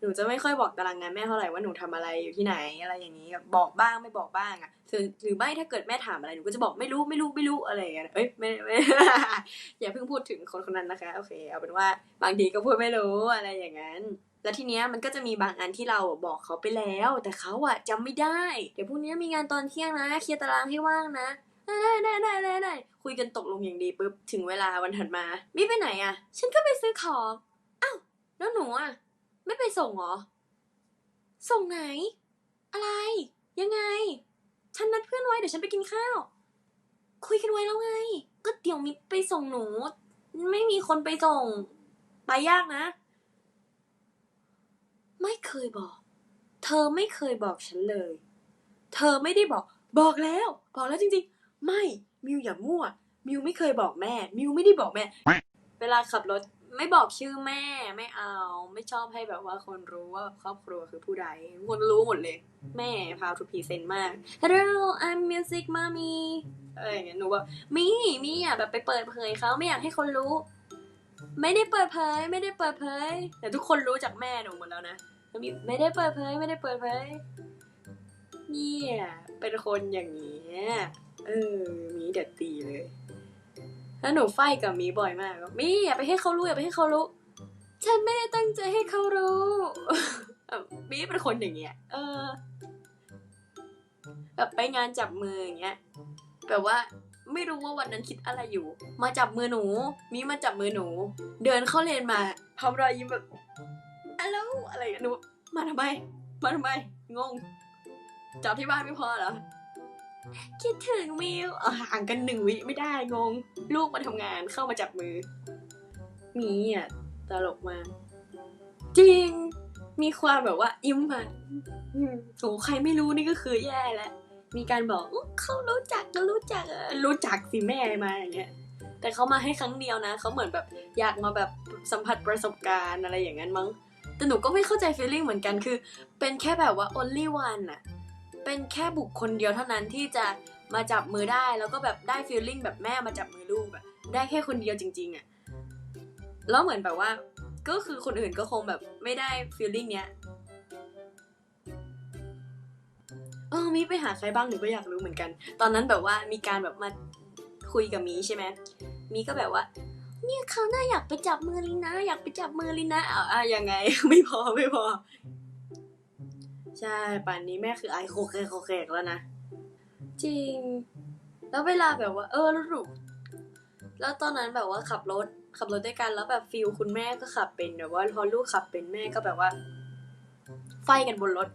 หนูจะไม่ค่อยบอกตารางงานแม่เท่าไหร่ว่าหนูทำอะไรอยู่ที่ไหนอะไรอย่างนี้บอกบ้างไม่บอกบ้างอะหรือหรือไม่ถ้าเกิดแม่ถามอะไรหนูก็จะบอกไม่รู้ไม่รู้ไม่รู้อะไรอย่างเงี้ยเอ้ยไม่ไม่อย่าเพิ่งพูดถึงคนคนนั้นนะคะโอเคเอาเป็นว่าบางทีก็พูดไม่รู้อะไรอย่างนั้น แล้วทีเนี้ยมันก็จะมีบางอันที่เราบอกเขาไปแล้ว แต่เขาอะจำไม่ได้ เดี๋ยวพรุ่งนี้มีงานตอนเที่ยงนะ เคลียร์ตารางให้ว่างนะ ได้ได้ได้ได้ได้คุยกันตกลงอย่างดีปุ๊บถึงเวลาวันถัดมามีไปไหนอะฉันก็ไปซื้อของอ้าวแล้วหนูอะไม่ไปส่งเหรอ ส่งไหน อะไร ยังไง ฉันนัดเพื่อนไว้เดี๋ยวฉันไปกินข้าว คุยกันไว้แล้วไง ก็เดี๋ยวมีไปส่งหนู ไม่มีคนไปส่ง ไปยากนะ ไม่เคยบอก เธอไม่เคยบอกฉันเลย เธอไม่ได้บอก บอกแล้ว บอกแล้วจริง ไม่มิวอย่ามั่ว มิวไม่เคยบอกแม่ มิวไม่ได้บอกแม่ เวลาขับรถไม่บอกชื่อแม่ไม่เอา ไม่ชอบให้แบบว่าคนรู้ว่าครอบครัวคือผู้ใดคนรู้หมดเลย แม่พาวทูพีเซนมาก Hello I'm music mommy อะไรอย่างเงี้ยหนูบอกมีมีอะแบบไปเปิดเผยเขาไม่อยากให้คนรู้ ไม่ได้เปิดเผย ไม่ได้เปิดเผย แต่ทุกคนรู้จากแม่หนูหมดแล้วนะมีไม่ได้เปิดเผย ไม่ได้เปิดเผยเนี่ยเป็นคนอย่างนี้ เออ มีเด็ดตีเลย แล้วหนูไฟกับมีบ่อยมากมีอย่าไปให้เขารู้อย่าไปให้เขารู้ ฉันไม่ได้ตั้งใจให้เขารู้มีเป็นคนอย่างเงี้ย เออ แบบไปงานจับมืออย่างเงี้ย แบบว่าไม่รู้ว่าวันนั้นคิดอะไรอยู่ มาจับมือหนู มีมาจับมือหนู เดินเข้าเลนมาพร้อมรอยยิ้มแบบอะแล้วอะไรหนู มาทำไม มาทำไม งง จับที่บ้านไม่พอเหรอ คิดถึงมิวอะห่างกันหนึ่งวิไม่ได้งง ลูกมาทำงานเข้ามาจับมือ มีอะตลกมากจริง มีความแบบว่ายิ้มอะอืมโอ้ใครไม่รู้นี่ก็คือแย่แล้วมีการบอกเขารู้จักก็รู้จักรู้จักสิแม่มาอย่างเงี้ยแต่เขามาให้ครั้งเดียวนะเขาเหมือนแบบอยากมาแบบสัมผัสประสบการณ์อะไรอย่างนั้นมั้งแต่หนูก็ไม่เข้าใจ feeling เหมือนกันคือ เป็นแค่แบบว่า only one อะ เป็นแค่บุคคลเดียวเท่านั้นที่จะมาจับมือได้แล้วก็แบบได้ feeling แบบแม่มาจับมือลูกอะได้แค่คนเดียวจริงๆอะแล้วเหมือนแบบว่า ก็คือคนอื่นก็คงแบบไม่ได้ feeling เนี้ยเออมีไปหาใครบ้างหนูก็อยากรู้เหมือนกัน ตอนนั้นแบบว่ามีการแบบมาคุยกับมีใช่ไหมมีก็แบบว่า เนี่ยเขาน่าอยากไปจับมือลินะ อยากไปจับมือลินนะอ่าอะยังไง ไม่พอไม่พอ ใช่ป่านนี้แม่คือไอโคเคโคเคกแล้วนะ จริง แล้วเวลาแบบว่า เออแล้วหนูแล้วตอนนั้นแบบว่าขับรถขับรถด้วยกันแล้วแบบฟิลคุณแม่ก็ขับเป็นแบบว่าพอลูกขับเป็นแม่ก็แบบว่า ไฟกันบนรถ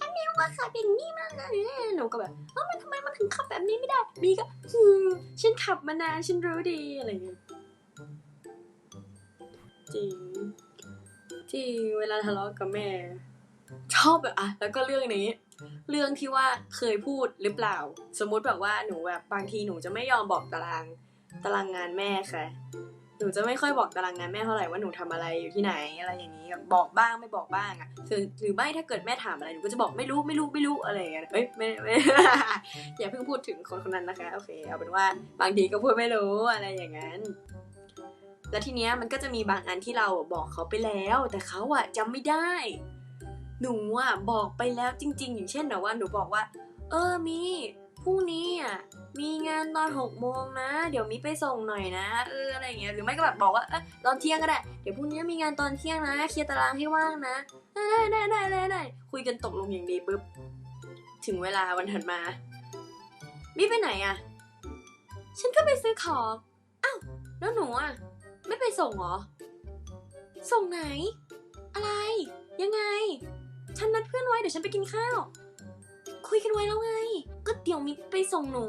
อันนี้ว่าขับอย่างนี้มากนะหนูก็แบบเอ้ามันทำไมมันถึงขับแบบนี้ไม่ได้บีก็อืมฉันขับมานานฉันรู้ดีอะไรเงี้ยจริงจริงเวลาทะเลาะกับแม่ ชอบแบบอะแล้วก็เรื่องนี้ เรื่องที่ว่าเคยพูดหรือเปล่า สมมุติแบบว่าหนูแบบบางทีหนูจะไม่ยอมบอกตารางตารางงานแม่ค่ะ หนูจะไม่ค่อยบอกตารางงานแม่เท่าไหร่ว่าหนูทำอะไรอยู่ที่ไหนอะไรอย่างนี้แบบบอกบ้างไม่บอกบ้างอะหรือหรือไม่ถ้าเกิดแม่ถามอะไรหนูก็จะบอกไม่รู้ไม่รู้ไม่รู้อะไรอย่างเงี้ยเอ้ยไม่ไม่อย่าเพิ่งพูดถึงคนคนนั้นนะคะโอเคเอาเป็นว่าบางทีก็พูดไม่รู้อะไรอย่างนั้นแล้วทีเนี้ยมันก็จะมีบางอันที่เราบอกเขาไปแล้ว แต่เขาอะจำไม่ได้ หนูอะบอกไปแล้วจริง ๆ อย่างเช่นแบบว่าหนูบอกว่า เออมีพรุ่งนี้อะมีงานตอนหกโมงนะ เดี๋ยวมีไปส่งหน่อยนะเอออะไรเงี้ยหรือไม่ก็แบบบอกว่าเออตอนเที่ยงก็ได้เดี๋ยวพรุ่งนี้มีงานตอนเที่ยงนะเคลียร์ตารางให้ว่างนะได้ได้ได้ได้ได้คุยกันตกลงอย่างดีปุ๊บถึงเวลาวันถัดมามีไปไหนอะ ฉันก็ไปซื้อของอ้าวแล้วหนูอะไม่ไปส่งเหรอ ส่งไหน อะไร ยังไง ฉันนัดเพื่อนไว้เดี๋ยวฉันไปกินข้าว คุยกันไว้แล้วไง ก็เดี๋ยวมีไปส่งหนู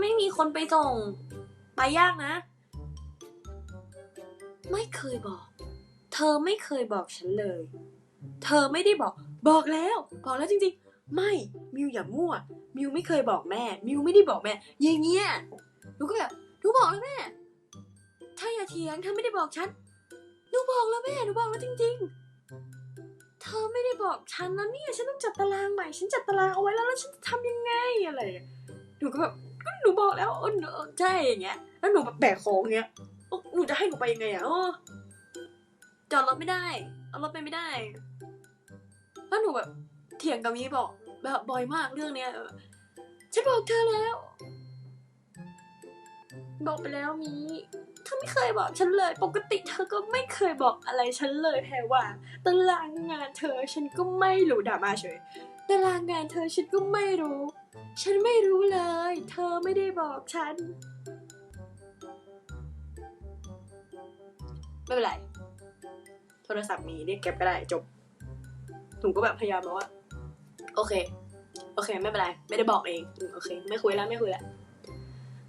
ไม่มีคนไปส่ง ไปยากนะ ไม่เคยบอก เธอไม่เคยบอกฉันเลย เธอไม่ได้บอก บอกแล้ว บอกแล้วจริงๆ ไม่ มิวอย่ามั่ว มิวไม่เคยบอกแม่ มิวไม่ได้บอกแม่ อย่างเงี้ยหนูก็แบบหนูบอกแล้วแม่ ถ้าอย่าเถียงเธอไม่ได้บอกฉัน หนูบอกแล้วแม่ หนูบอกแล้วจริง ๆ เธอไม่ได้บอกฉันแล้วเนี่ยฉันต้องจัดตารางใหม่ ฉันจัดตารางเอาไว้แล้วแล้วฉันจะทำยังไงอะไรหนูก็แบบก็หนูบอกแล้วเออหนูใช่อย่างเงี้ย แล้วหนูแบบแบกของอย่างเงี้ยโอ๊ะหนูจะให้หนูไปยังไงอะจอดรถไม่ได้เอารถไปไม่ได้แล้วหนูแบบเถียงกับมีบอกแบบบ่อยมากเรื่องเนี้ยฉันบอกเธอแล้ว บอกไปแล้วมีเธอไม่เคยบอกฉันเลย ปกติเธอก็ไม่เคยบอกอะไรฉันเลยแพรว่าตารางงานเธอฉันก็ไม่รู้ด่ามาเฉยตารางงานเธอฉันก็ไม่รู้ ฉันไม่รู้เลย เธอไม่ได้บอกฉัน ไม่เป็นไร โทรศัพท์มีเรียกแก๊ปก็ได้จบหนูก็แบบพยายามบอกว่า โอเค โอเค ไม่เป็นไร ไม่ได้บอกเอง โอเค ไม่คุยแล้วไม่คุยแล้ว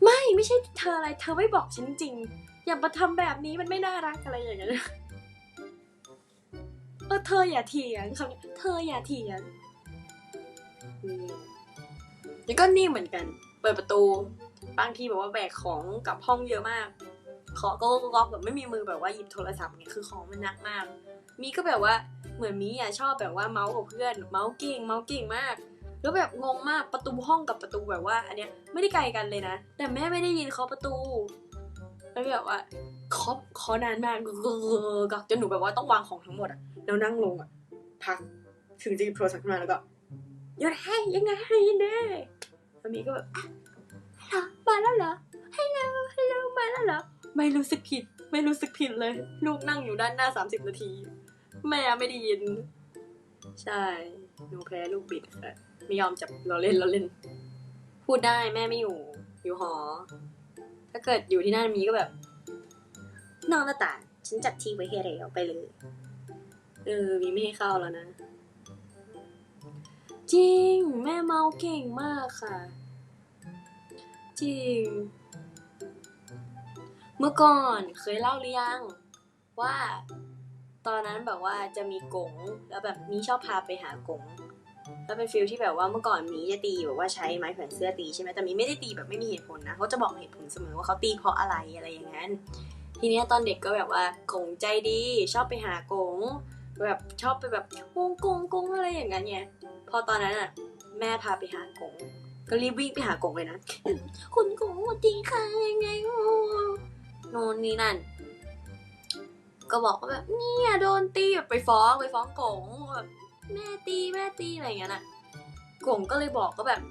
ไม่ไม่ใช่เธออะไรเธอไม่บอกฉันจริง อย่ามาทำแบบนี้มันไม่น่ารักอะไรอย่างเงี้ยเออเธออย่าเถียงคำนี้เธออย่าเถียงอืมแล้วก็นี่เหมือนกัน เปิดประตู บางทีแบบว่าแบกของกลับห้องเยอะมาก ขอก็ก็แบบไม่มีมือแบบว่าหยิบโทรศัพท์เนี่ยคือของมันหนักมาก มีก็แบบว่าเหมือนมีอะชอบแบบว่าเมาส์กับเพื่อน เมาส์เก่งเมาส์เก่งมาก แล้วแบบงงมากประตูห้องกับประตูแบบว่า อันเนี้ยไม่ได้ไกลกันเลยนะ แต่แม่ไม่ได้ยินเคาะประตู แล้วแบบว่าเคาะเคาะนานมากก็จนหนูแบบว่าต้องวางของทั้งหมดอะแล้วนั่งลงอะพักถึงจะหยิบโทรศัพท์ขึ้นมาแล้วก็ยุดให้ยังไงให้ยินเด้แล้วมีก็แบบอะเหรอมาแล้วเหรอฮัลโหลฮัลโหลมาแล้วเหรอไม่รู้สึกผิด ไม่รู้สึกผิดเลย ลูกนั่งอยู่ด้านหน้า 30 นาที แม่ไม่ได้ยิน ใช่หนูแพ้ลูกบิดค่ะ ไม่ยอมจับเราเล่นเราเล่น พูดได้แม่ไม่อยู่ อยู่หอ ถ้าเกิดอยู่ที่นั่นมีก็แบบนอกหน้าต่างฉันจัดที่ไว้ให้แล้วไปเลย เออ มีไม่ให้เข้าแล้วนะ จริง แม่เมาเก่งมากค่ะ จริง เมื่อก่อนเคยเล่าหรือยัง ว่า ตอนนั้นแบบว่าจะมีกงแล้วแบบมีชอบพาไปหากง แล้วเป็นฟิลที่แบบว่าเมื่อก่อนมีจะตีแบบว่าใช้ไม้แขวนเสื้อตีใช่ไหมแต่มีไม่ได้ตีแบบไม่มีเหตุผลนะเขาจะบอกเหตุผลเสมอว่าเขาตีเพราะอะไรอะไรอย่างนั้น ทีนี้ตอนเด็กก็แบบว่ากงใจดีชอบไปหากงแบบชอบไปแบบกงกงกงอะไรอย่างเงี้ยไงพอตอนนั้นอะแม่พาไปหากงก็รีบวิ่งไปหากงเลยนะคุณกงสวัสดีค่ะยังไงโอ้โน่นนี่นั่น ก็บอกว่าแบบเนี่ยโดนตีแบบไปฟ้องไปฟ้องกงแบบ แม่ตีแม่ตีอะไรอย่างเงี้ยน่ะกงก็เลยบอกก็แบบ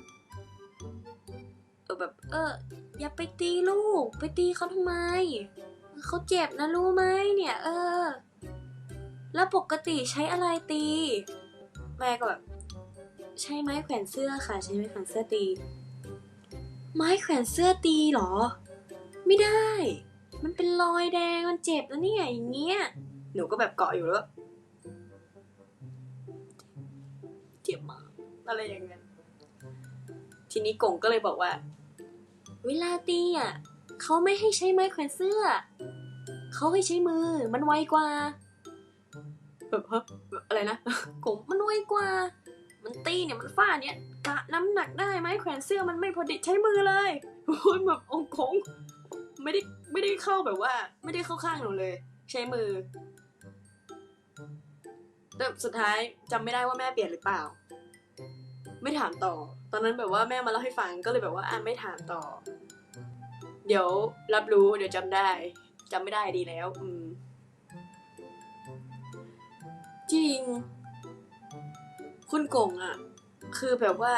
เออแบบ เออ อย่าไปตีลูก ไปตีเขาทำไมเขาเจ็บนะรู้ไหมเนี่ย เออ แล้วปกติใช้อะไรตี แม่ก็แบบ ใช้ไม้แขวนเสื้อค่ะ ใช้ไม้แขวนเสื้อตี ไม้แขวนเสื้อตีเหรอ ไม่ได้ มันเป็นรอยแดงมันเจ็บแล้วเนี่ยอย่างเงี้ยหนูก็แบบเกาะอยู่แล้ว เจ็บมาอะไรอย่างเงี้ยทีนี้กงก็เลยบอกว่า เวลาตีอะเขาไม่ให้ใช้ไม้แขวนเสื้อ เขาให้ใช้มือ มันไวกว่าแบบฮะแบบอะไรนะกงมันไวกว่า มันตีเนี่ยมันฟาดเนี่ยกะน้ำหนักได้ไหมแขวนเสื้อมันไม่พอดีใช้มือเลยโอ้ยแบบองคงไม่ได้ไม่ได้เข้าแบบว่า ไม่ได้เข้าข้างหนูเลย ใช้มือ แต่สุดท้ายจำไม่ได้ว่าแม่เปลี่ยนหรือเปล่า ไม่ถามต่อ ตอนนั้นแบบว่าแม่มาเล่าให้ฟังก็เลยแบบว่าอะไม่ถามต่อ เดี๋ยวรับรู้เดี๋ยวจำได้จำไม่ได้ดีแล้ว อืม จริง คุณกงอะ คือแบบว่า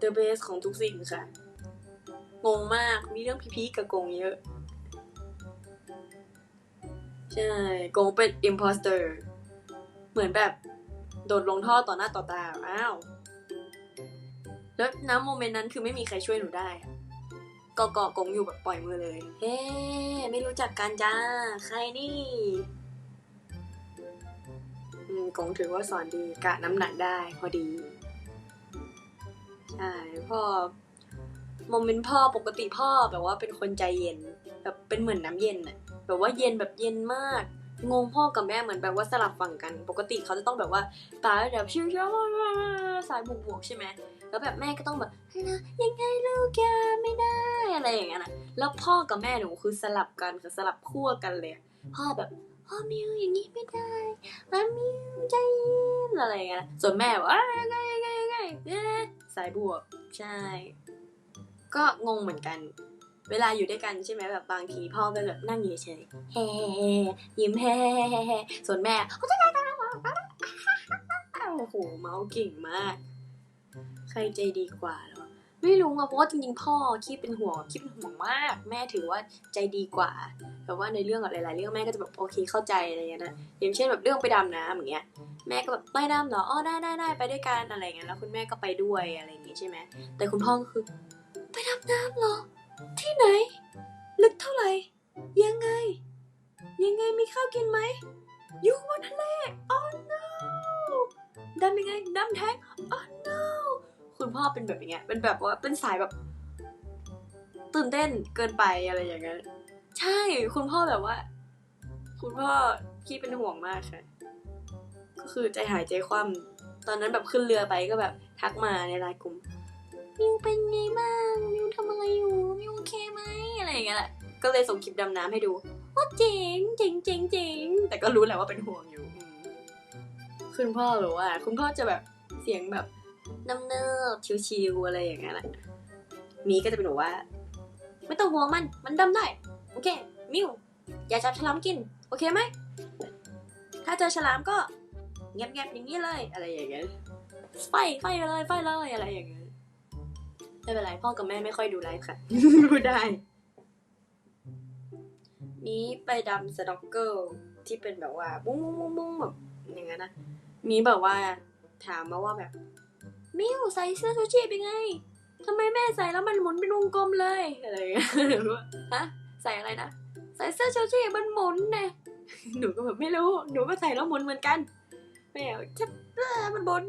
the best ของทุกสิ่งค่ะงงมากมีเรื่องพีๆกับกงเยอะ ใช่ กงเป็น imposter เหมือนแบบโดดลงท่อต่อหน้าต่อตา อ้าว แล้วน้ำโมเมนต์นั้นคือไม่มีใครช่วยหนูได้ก็เกาะกงอยู่แบบปล่อยมือเลย เฮ้ ไม่รู้จักกันจ้า ใครนี่อืมกงถือว่าสอนดีกะน้ำหนักได้พอดี ใช่พ่อโมเมนต์พ่อปกติพ่อแบบว่าเป็นคนใจเย็น แบบเป็นเหมือนน้ำเย็นอะแบบว่าเย็นแบบเย็นมาก งงพ่อกับแม่เหมือนแบบว่าสลับฝั่งกัน ปกติเขาจะต้องแบบว่าตาแบบชิวๆสายบวกๆใช่ไหมแล้วแบบแม่ก็ต้องแบบเฮ้ยนะยังไงลูกแกไม่ได้อะไรอย่างเงี้ยนะแล้วพ่อกับแม่หนูคือสลับกันคือสลับขั้วกันเลย พ่อแบบพ่อมิวอย่างนี้ไม่ได้มามิวใจเย็นอะไรอย่างเงี้ยส่วนแม่บอกว่ายังไงยังไงยังไงสายบวกใช่ ก็งงเหมือนกัน เวลาอยู่ด้วยกันใช่ไหมแบบบางทีพ่อก็แบบนั่งอยู่เฉยๆแฮ่ยิ้มแฮ่ส่วนแม่โอ้โหเมาส์เก่งมาก ใครใจดีกว่าหรอไม่รู้อะเพราะว่าจริงๆพ่อขี้เป็นห่วงขี้เป็นห่วงมาก แม่ถือว่าใจดีกว่าแต่ว่าในเรื่องแบบหลายๆ เรื่องแม่ก็จะแบบโอเคเข้าใจอะไรอย่างเงี้ยนะอย่างเช่นแบบเรื่องไปดำน้ำอย่างเงี้ยแม่ก็แบบไปดำเหรออ๋อได้ได้ได้ไปด้วยกันอะไรเงี้ยแล้วคุณแม่ก็ไปด้วยอะไรอย่างงี้ใช่ไหมแต่คุณพ่อก็คือไปดำน้ำเหรอ ที่ไหน ลึกเท่าไหร่ ยังไง ยังไงมีข้าวกินไหม อยู่บนทะเล oh no ดำยังไงดำแท้ง oh no คุณพ่อเป็นแบบอย่างเงี้ย เป็นแบบว่าเป็นสายแบบ ตื่นเต้นเกินไปอะไรอย่างเงี้ย ใช่ คุณพ่อแบบว่า คุณพ่อขี้เป็นห่วงมากค่ะก็คือใจหายใจคว่ำตอนนั้นแบบขึ้นเรือไปก็แบบทักมาในไลน์กลุ่ม มิวเป็นไงบ้าง มิวทำอะไรอยู่ มิวโอเคไหมอะไรอย่างเงี้ยแหละ ก็เลยส่งคลิปดำน้ำให้ดูว่าเจ๋งเจ๋งเจ๋งเจ๋งแต่ก็รู้แหละว่าเป็นห่วงอยู่ คุณพ่อหรือว่า คุณพ่อจะแบบเสียงแบบน้ำเนิบชิวๆอะไรอย่างเงี้ยแหละ มีก็จะเป็นแบบว่า ไม่ต้องห่วงมัน มันดำได้ โอเค มิว อย่าจับฉลามกิน โอเคไหม ถ้าเจอฉลามก็เงียบๆอย่างนี้เลย อะไรอย่างเงี้ย ไฟ ไฟเลย ไฟเลย อะไรอย่างเงี้ย ไม่เป็นไรพ่อกับแม่ไม่ค่อยดูไลฟ์ค่ะพูดได้ นี้ไปดำสโนว์เกิลที่เป็นแบบว่า บุ้งบุ้งบุ้งบุ้งแบบอย่างนั้นนะมีแบบว่าถามมาว่าแบบ มิวใส่เสื้อชูชีพยังไงทำไมแม่ใส่แล้วมันหมุนเป็นวงกลมเลยอะไรอย่างเงี้ยหนูว่าฮะใส่อะไรนะใส่เสื้อชูชีพมันหมุนนะหนูก็แบบไม่รู้ หนูก็ใส่แล้วหมุนเหมือนกันแม่จะเออมันบน